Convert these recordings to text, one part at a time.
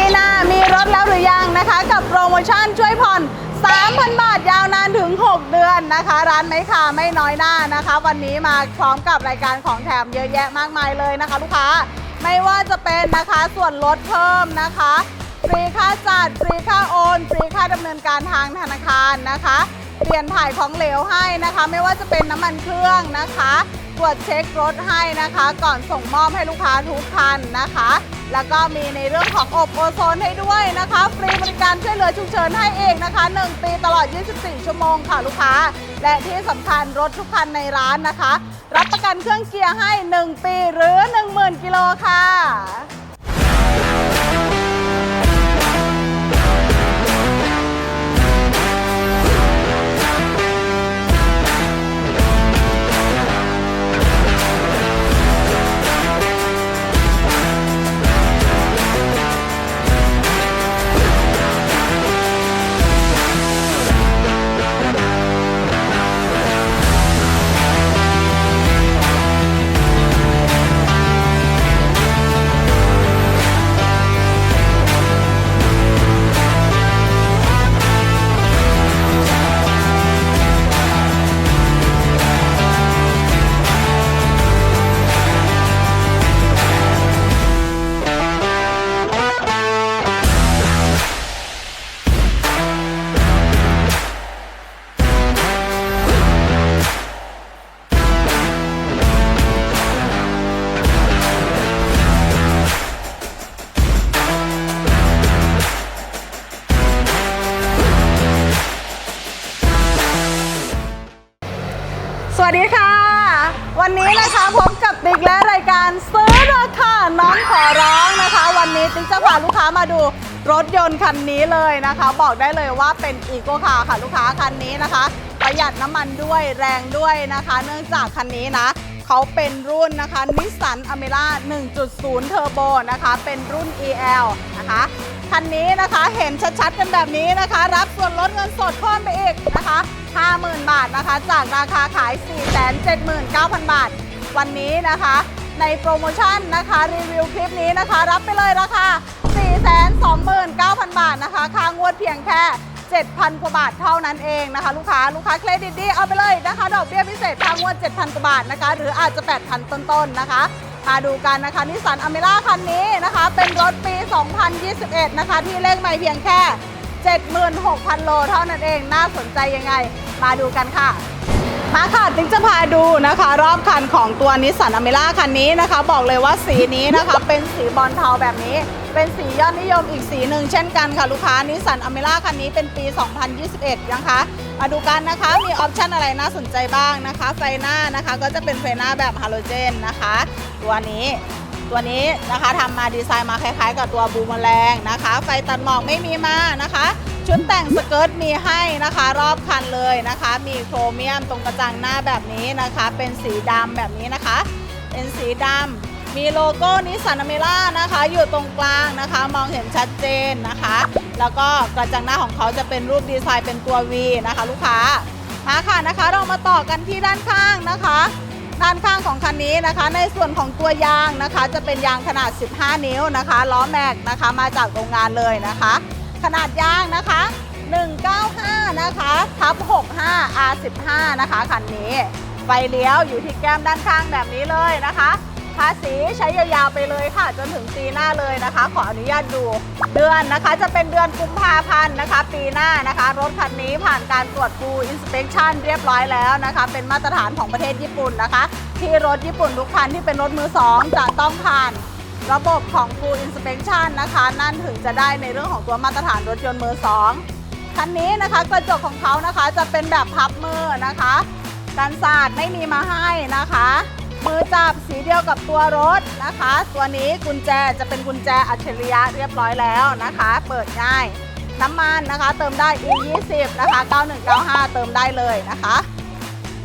ปีหน้ามีรถแล้วหรือยังนะคะ กับโปรโมชั่นช่วยผ่อน 3,000 บาทยาวนานถึง 6 เดือนนะคะ ร้านไม้คาไม่น้อยหน้านะคะ วันนี้มาพร้อมกับรายการของแถมเยอะแยะมากมายเลยนะคะ ลูกค้าไม่ว่าจะเป็นนะคะส่วนลดเพิ่มนะคะฟรีค่าจัดฟรีค่าโอนฟรีค่าดำเนินการทางธนาคารนะคะ เปลี่ยนถ่ายของเหลวให้นะคะ ไม่ว่าจะเป็นน้ำมันเครื่องนะคะ ตรวจเช็ครถให้นะคะ ก่อนส่งมอบให้ลูกค้าทุกคันนะคะ แล้วก็มีในเรื่องของอบโอโซนให้ด้วยนะคะ ฟรีบริการช่วยเหลือฉุกเฉินให้เองนะคะ 1 ปีตลอด 24 ชั่วโมงค่ะลูกค้า และที่สำคัญรถทุกคันในร้านนะคะ รับประกันเครื่องเกียร์ให้ 1 ปีหรือ 10,000 กิโลค่ะาลูกค้ามาดูรถยนต์คันนี้เลยนะคะ บอกได้เลยว่าเป็นอีโกคาร์ค่ะลูกค้าคันนี้นะคะ ประหยัดน้ำมันด้วยแรงด้วยนะคะ เนื่องจากคันนี้นะเขาเป็นรุ่นนะคะนิสสันอเมร่า1.0 เทอร์โบนะคะ เป็นรุ่น EL นะคะคันนี้นะคะเห็นชัดๆกันแบบนี้นะคะ รับส่วนลดเงินสดเพิ่มไปอีกนะคะ 50,000 บาทนะคะ จากราคาขาย 479,000 บาท วันนี้นะคะ ในโปรโมชั่นนะคะ รีวิวคลิปนี้นะคะ รับไปเลยราคา 429,000 บาทนะคะค่างวดเพียงแค่ 7,000 กว่าบาทเท่านั้นเองนะคะ ลูกค้าลูกค้าเครดิตดีเอาไปเลยนะคะ ดอกเบี้ยพิเศษค่างวด 7,000 กว่าบาทนะคะ หรืออาจจะ 8,000 ต้นๆนะคะมาดูกันนะคะนิสสันอเมร่าคันนี้นะคะ เป็นรถปี 2021 นะคะ ที่เลขไม่เพียงแค่ 76,000 โลเท่านั้นเองน่าสนใจยังไง มาดูกันค่ะมาค่ะติ๊กจะพาดูนะคะ รอบคันของตัวนิสสันอเมร่าคันนี้นะคะ บอกเลยว่าสีนี้นะคะ เป็นสีบอลเทาแบบนี้ เป็นสียอดนิยมอีกสีหนึ่งเช่นกันค่ะลูกค้านิสสันอเมร่าคันนี้เป็นปี 2021 นะคะ มาดูกันนะคะ มีออปชันอะไรน่าสนใจบ้างนะคะ ไฟหน้านะคะก็จะเป็นไฟหน้าแบบฮาโลเจนนะคะ ตัวนี้ตัวนี้นะคะทำมาดีไซน์มาคล้ายๆ กับตัวบูมแมลงนะคะ ไฟตัดหมอกไม่มีมานะคะ ชุดแต่งสเกิร์ตมีให้นะคะ รอบคันเลยนะคะ มีโครเมียมตรงกระจังหน้าแบบนี้นะคะ เป็นสีดำแบบนี้นะคะ เป็นสีดำ มีโลโก้นิสสันอเมร่านะคะ อยู่ตรงกลางนะคะ มองเห็นชัดเจนนะคะ แล้วก็กระจังหน้าของเขาจะเป็นรูปดีไซน์เป็นตัว V นะคะ ลูกค้ามาค่ะนะคะ เรามาต่อกันที่ด้านข้างนะคะ ด้านข้างของคันนี้นะคะ ในส่วนของตัวยางนะคะ จะเป็นยางขนาด 15 นิ้วนะคะล้อแม็กนะคะ มาจากโรงงานเลยนะคะ ขนาดยางนะคะ 195 นะคะทับ65 R15 นะคะคันนี้ไฟเลี้ยวอยู่ที่แก้มด้านข้างแบบนี้เลยนะคะ ภาษีใช้ยาวๆไปเลยค่ะ จนถึงปีหน้าเลยนะคะ ขออนุญาตดู เดือนนะคะจะเป็นเดือนกุมภาพันธ์นะคะ ปีหน้านะคะ รถคันนี้ผ่านการตรวจ Full Inspection เรียบร้อยแล้วนะคะ เป็นมาตรฐานของประเทศญี่ปุ่นนะคะ ที่รถญี่ปุ่นทุกคันที่เป็นรถมือสองจะต้องผ่านระบบของ Full Inspection นะคะ นั่นถึงจะได้ในเรื่องของตัวมาตรฐานรถยนต์มือสองคันนี้นะคะกระจกของเขานะคะจะเป็นแบบพับมือนะคะ กันศาสตร์ไม่มีมาให้นะคะ มือจับสีเดียวกับตัวรถนะคะ ตัวนี้กุญแจจะเป็นกุญแจอัจฉริยะเรียบร้อยแล้วนะคะ เปิดง่าย น้ำมันนะคะ เติมได้ E20 นะคะ 9195 เติมได้เลยนะคะ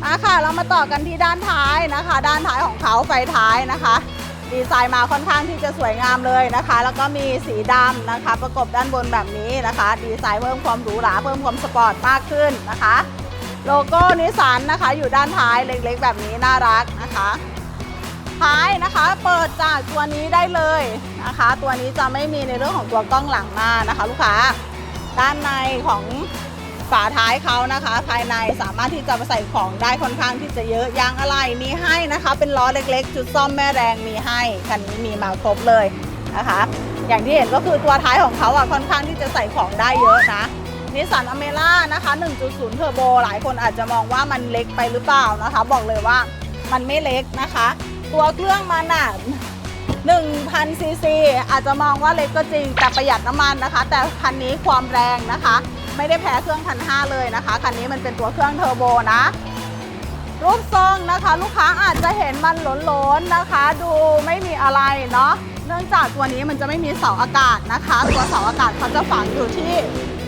มาค่ะเรามาต่อกันที่ด้านท้ายนะคะ ด้านท้ายของเขาไฟท้ายนะคะ ดีไซน์มาค่อนข้างที่จะสวยงามเลยนะคะ แล้วก็มีสีดำนะคะ ประกบด้านบนแบบนี้นะคะ ดีไซน์เพิ่มความหรูหราเพิ่มความสปอร์ตมากขึ้นนะคะ โลโก้นิสสันนะคะ อยู่ด้านท้ายเล็กๆ แบบนี้น่ารักนะคะท้ายนะคะเปิดจากตัวนี้ได้เลยนะคะ ตัวนี้จะไม่มีในเรื่องของตัวกล้องหลังมานะคะ ลูกค้าด้านในของฝาท้ายเขานะคะ ภายในสามารถที่จะใส่ของได้ค่อนข้างที่จะเยอะยางอะไรมีให้นะคะ เป็นล้อเล็กๆ จุดซ่อมแม่แรงมีให้คันนี้มีมาครบเลยนะคะ อย่างที่เห็นก็คือตัวท้ายของเขาอะค่อนข้างที่จะใส่ของได้เยอะนะ นิสสันอเมร่านะคะ 1.0 เทอร์โบ หลายคนอาจจะมองว่ามันเล็กไปหรือเปล่านะคะ บอกเลยว่ามันไม่เล็กนะคะ ตัวเครื่องมันอะ1,000ซีซีอาจจะมองว่าเล็กก็จริงแต่ประหยัดน้ำมันนะคะ แต่คันนี้ความแรงนะคะ ไม่ได้แพ้เครื่องพันห้าเลยนะคะ คันนี้มันเป็นตัวเครื่องเทอร์โบนะ รูปทรงนะคะ ลูกค้าอาจจะเห็นมันหลนๆนะคะ ดูไม่มีอะไรเนาะเนื่องจากตัวนี้มันจะไม่มีเสาอากาศนะคะ ตัวเสาอากาศเขาจะฝังอยู่ที่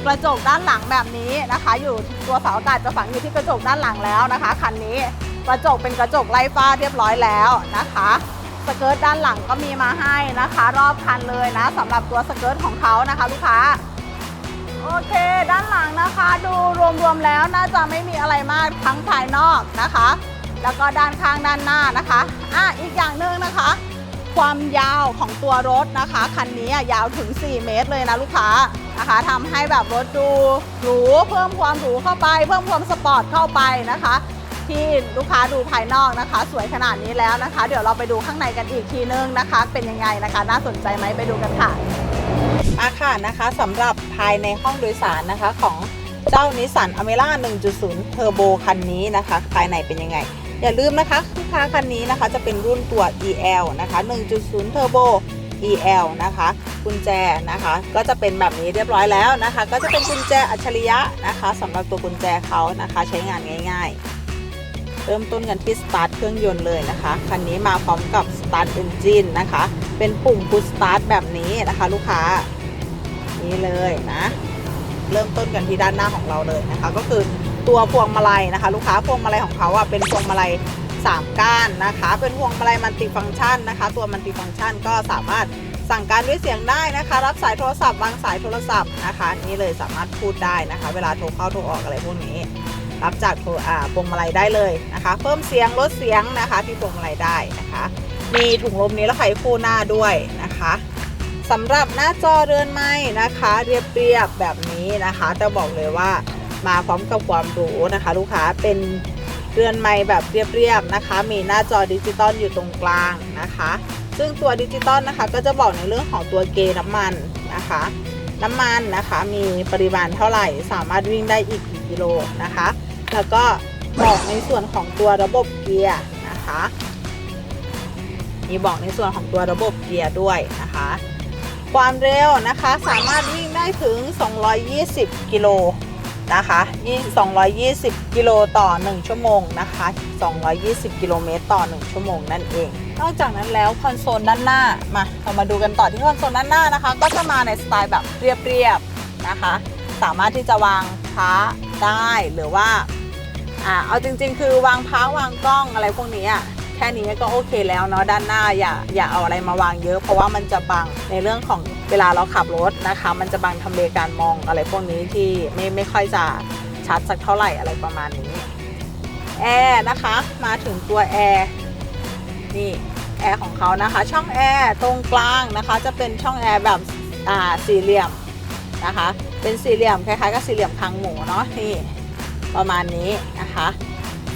กระจกด้านหลังแบบนี้นะคะ อยู่ตัวเสาอากาศจะฝังอยู่ที่กระจกด้านหลังแล้วนะคะคันนี้กระจกเป็นกระจกไล่ฟ้าเรียบร้อยแล้วนะคะสเกิร์ตด้านหลังก็มีมาให้นะคะ รอบคันเลยนะสำหรับตัวสเกิร์ตของเขานะคะ ลูกค้าโอเค ด้านหลังนะคะ ดูรวมๆแล้วน่าจะไม่มีอะไรมากทั้งภายนอกนะคะ แล้วก็ด้านข้างด้านหน้านะคะอะอีกอย่างหนึ่งนะคะ ความยาวของตัวรถนะคะ คันนี้ยาวถึง 4 เมตรเลยนะลูกค้า นะคะทำให้แบบรถดูหรูเพิ่มความหรูเข้าไป เพิ่มความสปอร์ตเข้าไปนะคะ ที่ลูกค้าดูภายนอกนะคะ สวยขนาดนี้แล้วนะคะ เดี๋ยวเราไปดูข้างในกันอีกทีนึงนะคะ เป็นยังไงนะคะ น่าสนใจไหมไปดูกันค่ะอาค่ะนะคะสำหรับภายในห้องโดยสารนะคะของเจ้านิสสันอเมร่า1.0 เทอร์โบคันนี้นะคะ ภายในเป็นยังไง อย่าลืมนะคะลูกค้าคันนี้นะคะจะเป็นรุ่นตัว EL นะคะ 1.0 เทอร์โบ EL นะคะกุญแจนะคะ ก็จะเป็นแบบนี้เรียบร้อยแล้วนะคะ ก็จะเป็นกุญแจอัจฉริยะนะคะสำหรับตัวกุญแจเขานะคะใช้งานง่ายๆ เริ่มต้นกันที่สตาร์ทเครื่องยนต์เลยนะคะคันนี้มาพร้อมกับ Start Engine นนะคะ เป็นปุ่ม Push Start แบบนี้นะคะ ลูกค้านี้เลยนะเริ่มต้นกันที่ด้านหน้าของเราเลยนะคะ ก็คือตัวพวงมาลัยนะคะ ลูกค้าพวงมาลัยของเขาอะเป็นพวงมาลัย 3 ก้านนะคะ เป็นพวงมาลัยมัลติฟังก์ชันนะคะ ตัวมัลติฟังก์ชันก็สามารถสั่งการด้วยเสียงได้นะคะ รับสายโทรศัพท์วางสายโทรศัพท์นะคะ นี่เลยสามารถพูดได้นะคะ เวลาโทรเข้าโทรออกอะไรพวกนี้ รับจากโทรอ่าพวงมาลัยได้เลยนะคะ เพิ่มเสียงลดเสียงนะคะที่พวงมาลัยได้นะคะ มีถุงลมนิรภัยคู่หน้าด้วยนะคะสำหรับหน้าจอเรือนไม้นะคะ เรียบๆแบบนี้นะคะแต่บอกเลยว่ามาพร้อมกับความหรูนะคะ ลูกค้าเป็น เรือนไม้แบบเรียบๆนะคะ มีหน้าจอดิจิตอลอยู่ตรงกลางนะคะ ซึ่งตัวดิจิตอลนะคะ ก็จะบอกในเรื่องของตัวเกณฑ์น้ำมันนะคะ น้ำมันนะคะมีปริมาณเท่าไหร่ สามารถวิ่งได้อีกกี่กิโลนะคะ แล้วก็บอกในส่วนของตัวระบบเกียร์นะคะมีบอกในส่วนของตัวระบบเกียร์ด้วยนะคะ ความเร็วนะคะสามารถวิ่งได้ถึง 220 กิโล นะคะ220 กิโลต่อ 1 ชั่วโมงนะคะ 220 กิโลเมตรต่อ 1 ชั่วโมงนั่นเอง นอกจากนั้นแล้วคอนโซลด้านหน้า มาเรามาดูกันต่อที่คอนโซลด้านหน้านะคะ ก็จะมาในสไตล์แบบเรียบๆนะคะ สามารถที่จะวางพระได้หรือว่า อ่า เอาจริงๆ คือวางพระวางกล้องอะไรพวกนี้อะ แค่นี้ก็โอเคแล้วเนาะด้านหน้าอย่าอย่าเอาอะไรมาวางเยอะ เพราะว่ามันจะบังในเรื่องของเวลาเราขับรถนะคะ มันจะบังทำเลการมองอะไรพวกนี้ที่ไม่ไม่ค่อยจะชัดสักเท่าไหร่อะไรประมาณนี้แอร์นะคะมาถึงตัวแอร์นี่แอร์ของเขานะคะ ช่องแอร์ตรงกลางนะคะ จะเป็นช่องแอร์แบบอ่าสี่เหลี่ยมนะคะ เป็นสี่เหลี่ยมคล้ายๆกับสี่เหลี่ยมคางหมูเนาะนี่ประมาณนี้นะคะ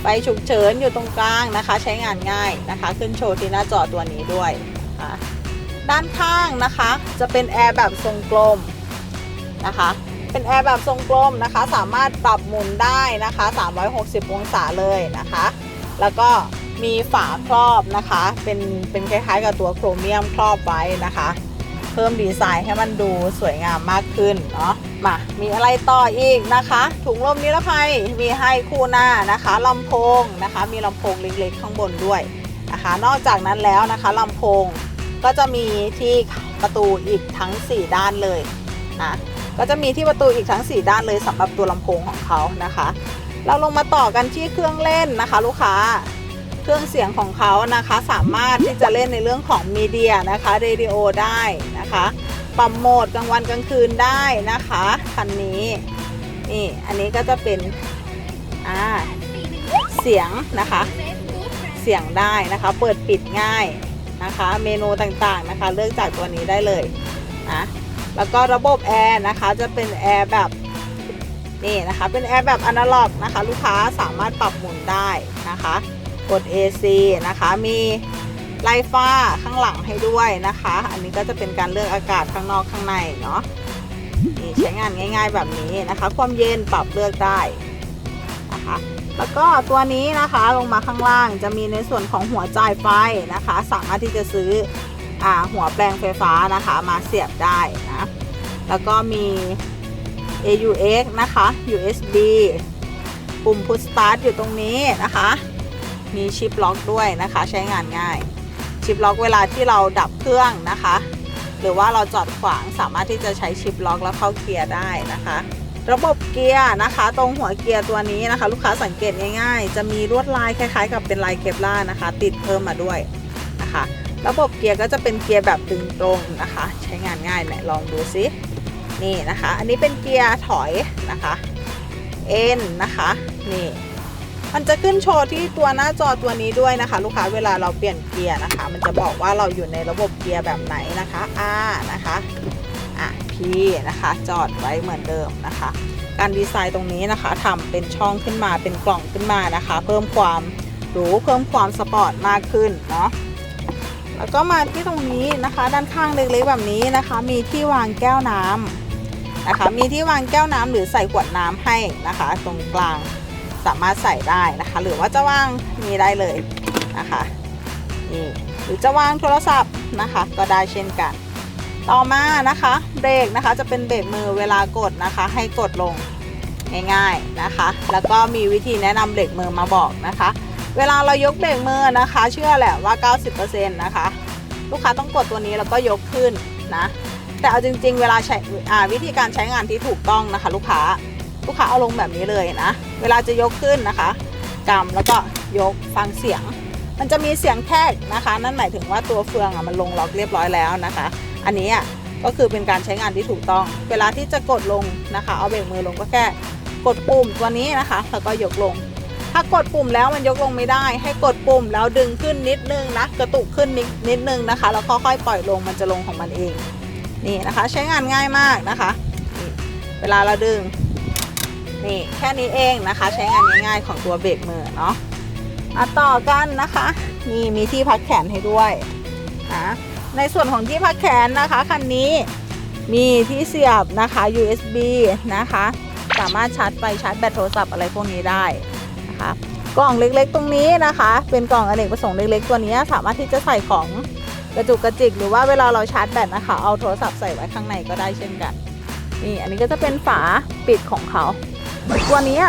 ไฟฉุกเฉินอยู่ตรงกลางนะคะ ใช้งานง่ายนะคะ ขึ้นโชว์ที่หน้าจอตัวนี้ด้วยะด้านข้างนะคะจะเป็นแอร์แบบทรงกลมนะคะ เป็นแอร์แบบทรงกลมนะคะ สามารถปรับหมุนได้นะคะ 360 องศาเลยนะคะ แล้วก็มีฝาครอบนะคะ เป็นเป็นคล้ายๆกับตัวโครเมียมครอบไว้นะคะ เพิ่มดีไซน์ให้มันดูสวยงามมากขึ้นเนาะมามีอะไรต่ออีกนะคะ ถุงลมนิรภัยมีให้คู่หน้านะคะลำโพงนะคะ มีลำโพงเล็กๆข้างบนด้วยนะคะ นอกจากนั้นแล้วนะคะลำโพงก็จะมีที่ประตูอีกทั้ง 4 ด้านเลยนะก็จะมีที่ประตูอีกทั้ง 4 ด้านเลยสำหรับตัวลำโพงของเขานะคะ เราลงมาต่อกันที่เครื่องเล่นนะคะ ลูกค้า เครื่องเสียงของเขานะคะสามารถที่จะเล่นในเรื่องของมีเดียนะคะเรดิโอได้นะคะปรับโหมดกลางวันกลางคืนได้นะคะคันนี้นี่อันนี้ก็จะเป็นอ่าเสียงนะคะ เสียงได้นะคะ เปิดปิดง่ายนะคะ เมนูต่างๆนะคะ เลือกจากตัวนี้ได้เลยนะแล้วก็ระบบแอร์นะคะจะเป็นแอร์แบบนี่นะคะเป็นแอร์แบบอนาล็อกนะคะ ลูกค้าสามารถปรับหมุนได้นะคะ กด AC นะคะ มีไลฟ้าข้างหลังให้ด้วยนะคะ อันนี้ก็จะเป็นการเลือกอากาศข้างนอกข้างในเนาะนี่ใช้งานง่าย ๆแบบนี้นะคะ ความเย็นปรับเลือกได้นะคะ แล้วก็ตัวนี้นะคะลงมาข้างล่างจะมีในส่วนของหัวจ่ายไฟนะคะ สามารถที่จะซื้ออหัวแปลงไฟฟ้านะคะมาเสียบได้นะ แล้วก็มี AUX นะคะ USB ปุ่ม Push Start อยู่ตรงนี้นะคะ มีชิปล็อกด้วยนะคะ ใช้งานง่าย ชิปล็อกเวลาที่เราดับเครื่องนะคะ หรือว่าเราจอดขวางสามารถที่จะใช้ชิปล็อกแล้วเข้าเกียร์ได้นะคะ ระบบเกียร์นะคะ ตรงหัวเกียร์ตัวนี้นะคะ ลูกค้าสังเกตง่ายๆ จะมีลวดลายคล้ายๆ กับเป็นลายเคปล่านะคะ ติดเพิ่มมาด้วยนะคะ ระบบเกียร์ก็จะเป็นเกียร์แบบดึงตรงนะคะ ใช้งานง่ายแหละลองดูซินี่นะคะ อันนี้เป็นเกียร์ถอยนะคะเอ็นนะคะ นี่ มันจะขึ้นโชว์ที่ตัวหน้าจอตัวนี้ด้วยนะคะ ลูกค้าเวลาเราเปลี่ยนเกียร์นะคะ มันจะบอกว่าเราอยู่ในระบบเกียร์แบบไหนนะคะ R นะคะอะ P นะคะ จอดไว้เหมือนเดิมนะคะ การดีไซน์ตรงนี้นะคะทำเป็นช่องขึ้นมาเป็นกล่องขึ้นมานะคะ เพิ่มความหรูเพิ่มความสปอร์ตมากขึ้นเนาะแล้วก็มาที่ตรงนี้นะคะ ด้านข้างเล็กๆแบบนี้นะคะ มีที่วางแก้วน้ำนะคะ มีที่วางแก้วน้ำหรือใส่ขวดน้ำให้นะคะ ตรงกลาง สามารถใส่ได้นะคะ หรือว่าจะวางมีได้เลยนะคะนี่หรือจะวางโทรศัพท์นะคะ ก็ได้เช่นกัน ต่อมานะคะเบรกนะคะจะเป็นเบรกมือเวลากดนะคะ ให้กดลงง่ายๆนะคะ แล้วก็มีวิธีแนะนำเบรกมือมาบอกนะคะ เวลาเรายกเบรกมือนะคะ เชื่อแหละว่า 90%นะคะ ลูกค้าต้องกดตัวนี้แล้วก็ยกขึ้นนะแต่เอาจริง ๆ เวลาใช้วิธีการใช้งานที่ถูกต้องนะคะ ลูกค้าลูกค้าเอาลงแบบนี้เลยนะ เวลาจะยกขึ้นนะคะกำแล้วก็ยกฟังเสียง มันจะมีเสียงแทกนะคะ นั่นหมายถึงว่าตัวเฟืองอะมันลงล็อกเรียบร้อยแล้วนะคะ อันนี้อะก็คือเป็นการใช้งานที่ถูกต้อง เวลาที่จะกดลงนะคะ เอาเบรกมือลงก็แค่กดปุ่มตัวนี้นะคะ แล้วก็ยกลง ถ้ากดปุ่มแล้วมันยกลงไม่ได้ ให้กดปุ่มแล้วดึงขึ้นนิดนึงนะกระตุกขึ้นนิดนิดนึงนะคะ แล้วค่อยๆปล่อยลงมันจะลงของมันเองนี่นะคะ ใช้งานง่ายมากนะคะ เวลาเราดึง นี่แค่นี้เองนะคะใช้งานง่ายๆของตัวเบรกมือเนาะมาต่อกันนะคะนี่มีที่พักแขนให้ด้วยนะในส่วนของที่พักแขนนะคะคันนี้มีที่เสียบนะคะ USB นะคะ สามารถชาร์จไฟชาร์จแบตโทรศัพท์อะไรพวกนี้ได้นะคะกล่องเล็กๆตรงนี้นะคะ เป็นกล่องอเนกประสงค์เล็กๆตัวนี้สามารถที่จะใส่ของกระจุกกระจิก หรือว่าเวลาเราชาร์จแบตนะคะ เอาโทรศัพท์ใส่ไว้ข้างในก็ได้เช่นกันนี่อันนี้ก็จะเป็นฝาปิดของเขา ตัวนี้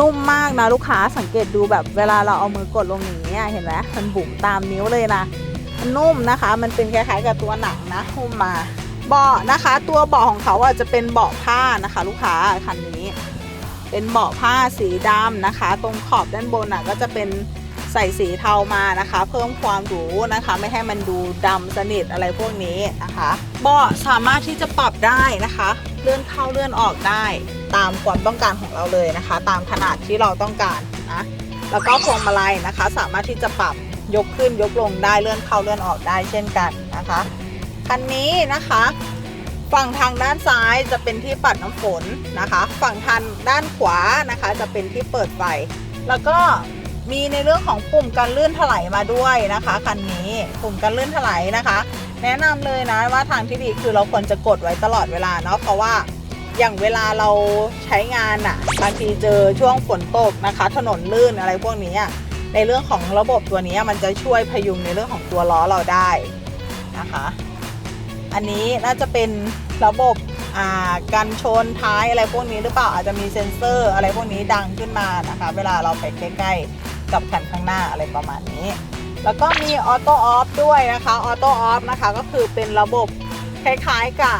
นุ่มมากนะลูกค้าสังเกตดูแบบเวลาเราเอามือกดลงอย่างนี้เห็นไหมมันบุ๋มตามนิ้วเลยนะมันนุ่มนะคะ มันเป็นคล้ายๆกับตัวหนังนะหุ้มมาเบาะนะคะ ตัวเบาะของเขาอะจะเป็นเบาะผ้านะคะ ลูกค้าคันนี้ เป็นเบาะผ้าสีดำนะคะ ตรงขอบด้านบนอะก็จะเป็นใส่สีเทามานะคะ เพิ่มความหรูนะคะ ไม่ให้มันดูดำสนิทอะไรพวกนี้นะคะ เบาะสามารถที่จะปรับได้นะคะ เลื่อนเข้าเลื่อนออกได้ ตามความต้องการของเราเลยนะคะ ตามขนาดที่เราต้องการนะแล้วก็พวงมาลัยนะคะ สามารถที่จะปรับยกขึ้นยกลงได้เลื่อนเข้าเลื่อนออกได้เช่นกันนะคะคันนี้นะคะฝั่งทางด้านซ้ายจะเป็นที่ปัดน้ำฝนนะคะ ฝั่งทางด้านขวานะคะ จะเป็นที่เปิดไฟ แล้วก็มีในเรื่องของปุ่มการเลื่อนถลายมาด้วยนะคะคันนี้ปุ่มการเลื่อนถลายนะคะ แนะนำเลยนะว่าทางที่ดีคือเราควรจะกดไว้ตลอดเวลาเนาะเพราะว่า อย่างเวลาเราใช้งานอะ่ะบางทีเจอช่วงฝนตกนะคะ ถนนลื่นอะไรพวกนี้อะในเรื่องของระบบตัวนี้มันจะช่วยพยุงในเรื่องของตัวล้อเราได้นะคะ อันนี้น่าจะเป็นระบบอ่ากันชนท้ายอะไรพวกนี้หรือเปล่าอาจจะมีเซ็นเซอร์ อะไรพวกนี้ดังขึ้นมานะคะ เวลาเราไปใกล้ๆกับคันข้างหน้าอะไรประมาณนี้ แล้วก็มีออโต้ออฟด้วยนะคะออโต้ออฟนะคะก็คือเป็นระบบคล้ายๆกับ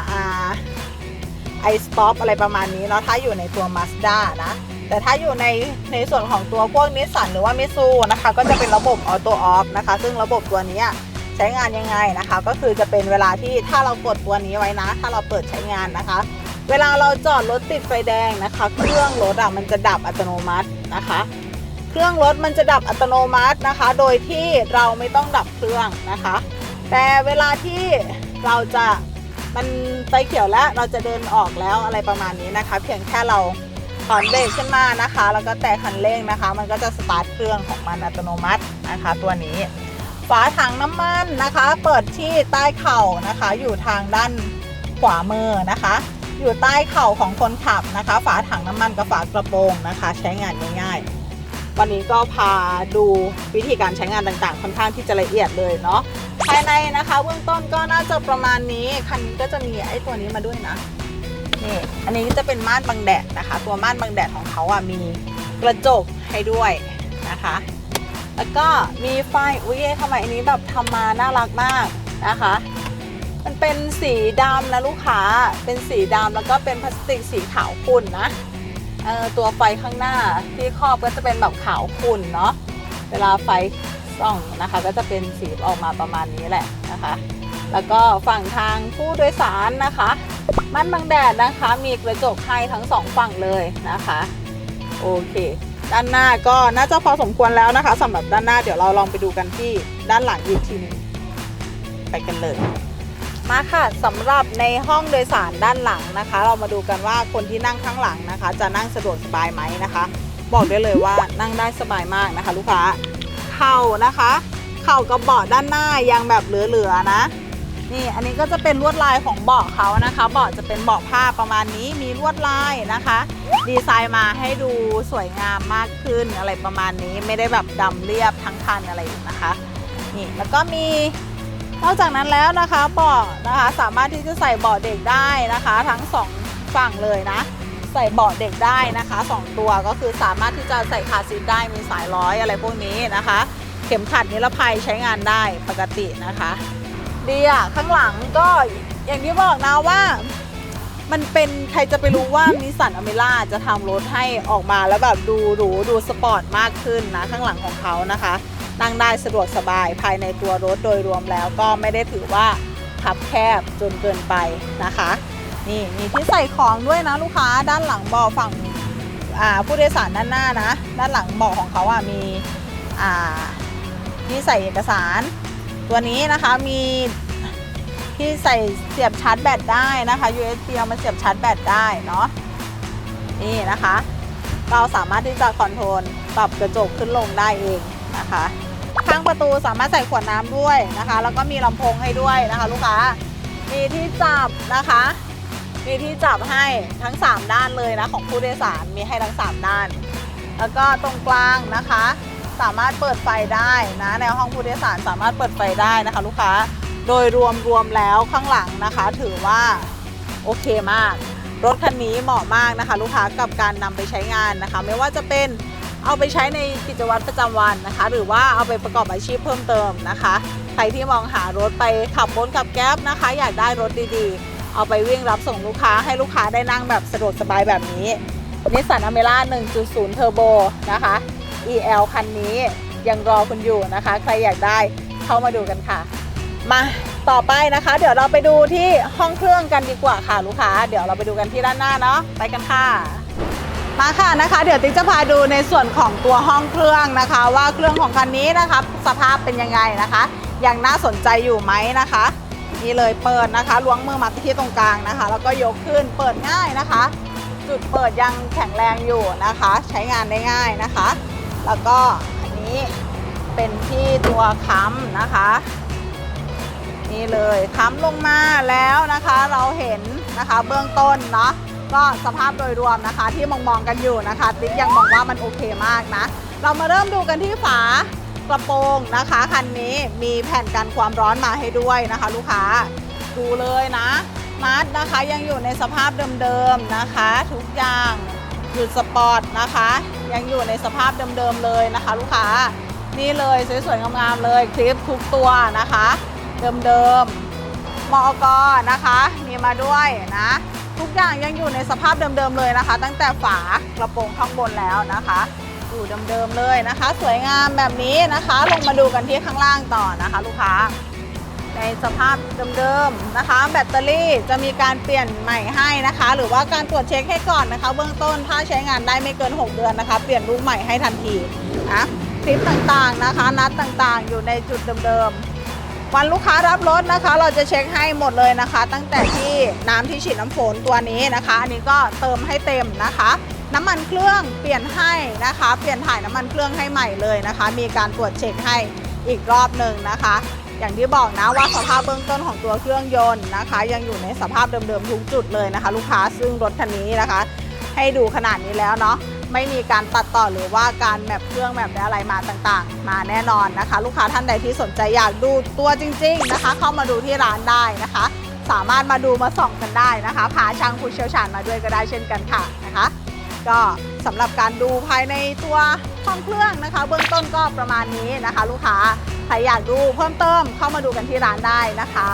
ไอสต็อปอะไรประมาณนี้เนาะถ้าอยู่ในตัว Mazda นะแต่ถ้าอยู่ในในส่วนของตัวพวกนิสสันหรือว่ามิซูนะคะก็จะเป็นระบบออโต้ออฟนะคะ ซึ่งระบบตัวนี้ใช้งานยังไงนะคะ ก็คือจะเป็นเวลาที่ถ้าเรากดตัวนี้ไว้นะ ถ้าเราเปิดใช้งานนะคะ เวลาเราจอดรถติดไฟแดงนะคะ เครื่องรถอะมันจะดับอัตโนมัตินะคะ เครื่องรถมันจะดับอัตโนมัตินะคะ โดยที่เราไม่ต้องดับเครื่องนะคะ แต่เวลาที่เราจะ มันไฟเขียวแล้วเราจะเดินออกแล้วอะไรประมาณนี้นะคะ เพียงแค่เราถอนเบรกขึ้นมานะคะ แล้วก็แตะคันเร่งนะคะ มันก็จะสตาร์ทเครื่องของมันอัตโนมัตินะคะ ตัวนี้ ฝาถังน้ำมันนะคะ เปิดที่ใต้เข่านะคะ อยู่ทางด้านขวามือนะคะ อยู่ใต้เข่าของคนขับนะคะ ฝาถังน้ำมันกับฝากระโปรงนะคะ ใช้งานง่ายๆ วันนี้ก็พาดูวิธีการใช้งานต่างๆ ค่อนข้างที่จะละเอียดเลยเนาะ ภายในนะคะเบื้องต้นก็น่าจะประมาณนี้คันนี้ก็จะมีไอ้ตัวนี้มาด้วยนะนี่อันนี้จะเป็นม่านบังแดดนะคะ ตัวม่านบังแดดของเขาอะมีกระจกให้ด้วยนะคะ แล้วก็มีไฟอุ้ยทำไมอันนี้แบบทำมาน่ารักมากนะคะ มันเป็นสีดำนะลูกค้าเป็นสีดำแล้วก็เป็นพลาสติกสีขาวขุ่นนะเออตัวไฟข้างหน้าที่ครอบก็จะเป็นแบบขาวขุ่นเนาะเวลาไฟ ส่องนะคะก็จะเป็นสีออกมาประมาณนี้แหละนะคะ แล้วก็ฝั่งทางผู้โดยสารนะคะม่านบังแดดนะคะมีกระจกให้ทั้งสองฝั่งเลยนะคะโอเค ด้านหน้าก็น่าจะพอสมควรแล้วนะคะสำหรับด้านหน้าเดี๋ยวเราลองไปดูกันที่ด้านหลังอีกทีนึงไปกันเลยมาค่ะสำหรับในห้องโดยสารด้านหลังนะคะ เรามาดูกันว่าคนที่นั่งข้างหลังนะคะ จะนั่งสะดวกสบายไหมนะคะ บอกได้เลยว่านั่งได้สบายมากนะคะ ลูกค้า เข่านะคะ เข่ากับเบาะด้านหน้ายังแบบเหลือๆนะนี่อันนี้ก็จะเป็นลวดลายของเบาะเขานะคะ เบาะจะเป็นเบาะผ้าประมาณนี้มีลวดลายนะคะ ดีไซน์มาให้ดูสวยงามมากขึ้นอะไรประมาณนี้ไม่ได้แบบดำเรียบทั้งคันอะไรนะคะนี่แล้วก็มีนอกจากนั้นแล้วนะคะเบาะนะคะสามารถที่จะใส่เบาะเด็กได้นะคะ ทั้งสองฝั่งเลยนะ ใส่เบาะเด็กได้นะคะสองตัวก็คือสามารถที่จะใส่คาซีทได้มีสายร้อยอะไรพวกนี้นะคะ เข็มขัดนิรภัยใช้งานได้ปกตินะคะ ดีอะข้างหลังก็อย่างที่บอกนะว่ามันเป็นใครจะไปรู้ว่านิสสันอเมร่าจะทำรถให้ออกมาแล้วแบบดูหรูดูสปอร์ตมากขึ้นนะ ข้างหลังของเขานะคะ นั่งได้สะดวกสบายภายในตัวรถโดยรวมแล้วก็ไม่ได้ถือว่าขับแคบจนเกินไปนะคะ นี่มีที่ใส่ของด้วยนะลูกค้าด้านหลังเบาะฝั่งผู้โดยสารด้านหน้านะ ด้านหลังเบาะของเขาอะมีที่ใส่เอกสาร ตัวนี้นะคะมีที่ใส่เสียบชาร์จแบตได้นะคะ USB เอามาเสียบชาร์จแบตได้เนาะนี่นะคะ เราสามารถที่จะคอนโทรลปรับกระจกขึ้นลงได้เองนะคะข้างประตูสามารถใส่ขวดน้ำด้วยนะคะ แล้วก็มีลำโพงให้ด้วยนะคะ ลูกค้ามีที่จับนะคะ มีที่จับให้ทั้ง 3 ด้านเลยนะของผู้โดยสารมีให้ทั้ง 3 ด้าน แล้วก็ตรงกลางนะคะ สามารถเปิดไฟได้นะในห้องผู้โดยสารสามารถเปิดไฟได้นะคะ ลูกค้าโดยรวมรวมแล้วข้างหลังนะคะ ถือว่าโอเคมาก รถคันนี้เหมาะมากนะคะ ลูกค้ากับการนำไปใช้งานนะคะ ไม่ว่าจะเป็นเอาไปใช้ในกิจวัตรประจำวันนะคะ หรือว่าเอาไปประกอบอาชีพเพิ่มเติมนะคะ ใครที่มองหารถไปขับบนขับแก๊บนะคะ อยากได้รถดีๆ เอาไปวิ่งรับส่งลูกค้าให้ลูกค้าได้นั่งแบบสะดวกสบายแบบนี้นิสสันอเมร่า1.0 เทอร์โบนะคะ EL คันนี้ยังรอคุณอยู่นะคะ ใครอยากได้เข้ามาดูกันค่ะ มาต่อไปนะคะ เดี๋ยวเราไปดูที่ห้องเครื่องกันดีกว่าค่ะลูกค้า เดี๋ยวเราไปดูกันที่ด้านหน้าเนาะไปกันค่ะ มาค่ะนะคะ เดี๋ยวติ๊กจะพาดูในส่วนของตัวห้องเครื่องนะคะ ว่าเครื่องของคันนี้นะคะสภาพเป็นยังไงนะคะยังน่าสนใจอยู่ไหมนะคะ นี่เลยเปิดนะคะล้วงมือมาที่ตรงกลางนะคะ แล้วก็ยกขึ้นเปิดง่ายนะคะ จุดเปิดยังแข็งแรงอยู่นะคะ ใช้งานได้ง่ายนะคะ แล้วก็อันนี้เป็นที่ตัวค้ำนะคะนี่เลยค้ำลงมาแล้วนะคะเราเห็นนะคะเบื้องต้นเนาะก็สภาพโดยรวมนะคะที่มองมองๆกันอยู่นะคะติ๊กยังมองว่ามันโอเคมากนะ เรามาเริ่มดูกันที่ฝา กระโปรงนะคะคันนี้มีแผ่นกันความร้อนมาให้ด้วยนะคะ ลูกค้าดูเลยนะมัดนะคะยังอยู่ในสภาพเดิมๆนะคะ ทุกอย่างหยุดสปอร์ตนะคะ ยังอยู่ในสภาพเดิมๆเลยนะคะ ลูกค้านี่เลยสวยๆงามๆเลยคลิปทุกตัวนะคะ เดิมๆมอกนะคะมีมาด้วยนะทุกอย่างยังอยู่ในสภาพเดิมๆเลยนะคะ ตั้งแต่ฝากระโปรงข้างบนแล้วนะคะ อยู่เดิมๆเลยนะคะ สวยงามแบบนี้นะคะ ลงมาดูกันที่ข้างล่างต่อนะคะ ลูกค้า ในสภาพเดิมๆนะคะ แบตเตอรี่จะมีการเปลี่ยนใหม่ให้นะคะ หรือว่าการตรวจเช็คให้ก่อนนะคะ เบื้องต้นถ้าใช้งานได้ไม่เกิน 6 เดือนนะคะ เปลี่ยนลูกใหม่ให้ทันทีนะคลิปต่างๆนะคะ นัดต่างๆ อยู่ในจุดเดิมๆวันลูกค้ารับรถนะคะ เราจะเช็คให้หมดเลยนะคะ ตั้งแต่ที่น้ำที่ฉีดน้ำฝนตัวนี้นะคะ อันนี้ก็เติมให้เต็มนะคะ น้ำมันเครื่องเปลี่ยนให้นะคะ เปลี่ยนถ่ายน้ำมันเครื่องให้ใหม่เลยนะคะ มีการตรวจเช็คให้อีกรอบหนึ่งนะคะ อย่างที่บอกนะว่าสภาพเบื้องต้นของตัวเครื่องยนต์นะคะ ยังอยู่ในสภาพเดิมๆทุกจุดเลยนะคะ ลูกค้าซึ่งรถคันนี้นะคะ ให้ดูขนาดนี้แล้วเนาะไม่มีการตัดต่อหรือว่าการแมปเครื่องแมปอะไรมาต่างๆ มาแน่นอนนะคะ ลูกค้าท่านใดที่สนใจอยากดูตัวจริง ๆนะคะ เข้ามาดูที่ร้านได้นะคะ สามารถมาดูมาส่องกันได้นะคะพาช่างผู้เชี่ยวชาญมาด้วยก็ได้เช่นกันค่ะนะคะ ก็สำหรับการดูภายในตัวห้องเครื่องนะคะ เบื้องต้นก็ประมาณนี้นะคะ ลูกค้าใครอยากดูเพิ่มเติมเข้ามาดูกันที่ร้านได้นะคะ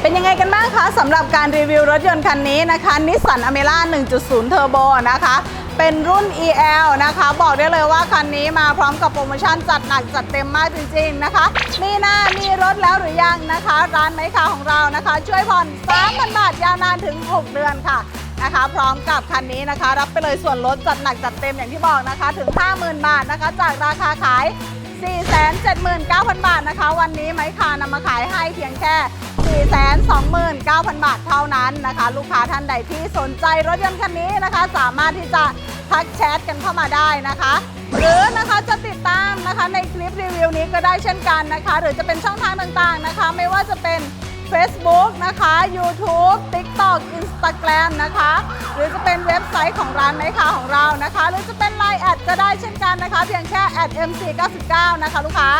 เป็นยังไงกันบ้างคะสำหรับการรีวิวรถยนต์คันนี้นะคะนิสสันอเมร่า1.0 เทอร์โบนะคะเป็นรุ่น EL นะคะ บอกได้เลยว่าคันนี้มาพร้อมกับโปรโมชั่นจัดหนักจัดเต็มมากจริงๆนะคะ มีหน้ามีรถแล้วหรือยังนะคะ ร้านไม้คาของเรานะคะ ช่วยผ่อน 3,000 บาทยาวนานถึง 6 เดือนค่ะ นะคะ พร้อมกับคันนี้นะคะ รับไปเลยส่วนลดจัดหนักจัดเต็มอย่างที่บอกนะคะ ถึง 50,000 บาทนะคะ จากราคาขาย 479,000 บาทนะคะ วันนี้ไม้คานำมาขายให้เพียงแค่ 429,000 บาทเท่านั้นนะคะ ลูกค้าท่านใดที่สนใจรถยนต์คันนี้นะคะ สามารถที่จะทักแชทกันเข้ามาได้นะคะ หรือนะคะจะติดตามนะคะในคลิปรีวิวนี้ก็ได้เช่นกันนะคะ หรือจะเป็นช่องทางต่างๆนะคะ ไม่ว่าจะเป็น Facebook นะคะ YouTube TikTok Instagram นะคะ หรือจะเป็นเว็บไซต์ของร้านไม้ค้าของเรานะคะ หรือจะเป็น Line แอดก็ได้เช่นกันนะคะ เพียงแค่ @mc99 นะคะลูกค้า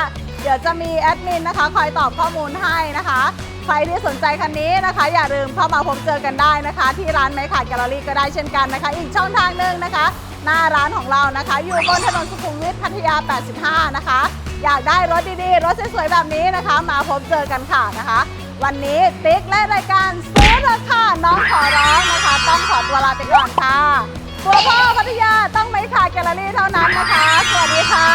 เดี๋ยวจะมีแอดมินนะคะ คอยตอบข้อมูลให้นะคะ ใครที่สนใจคันนี้นะคะ อย่าลืมเข้ามาพบเจอกันได้นะคะ ที่ร้านไม้ขาดแกลเลอรี่ก็ได้เช่นกันนะคะ อีกช่องทางหนึ่งนะคะ หน้าร้านของเรานะคะ อยู่บนถนนสุขุมวิทพัทยา 85 นะคะอยากได้รถดีๆ รถสวยๆแบบนี้นะคะ มาพบเจอกันค่ะนะคะ วันนี้ติ๊กและรายการซื้อราคาน้องขอร้องนะคะ ต้องขอตัวลาไปก่อนค่ะตัวพ่อพัทยาต้องไม่ขาดแกลเลอรี่เท่านั้นนะคะ สวัสดีค่ะ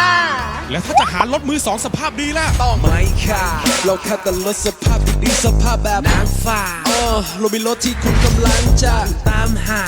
แล้วถ้าจะหารถมือสองสภาพดีล่ะ ต้องไม่ค่ะเราแค่แต่รถสภาพดีๆสภาพแบบนางฟ้าเออเรามีรถที่คุณกำลังจะตามหา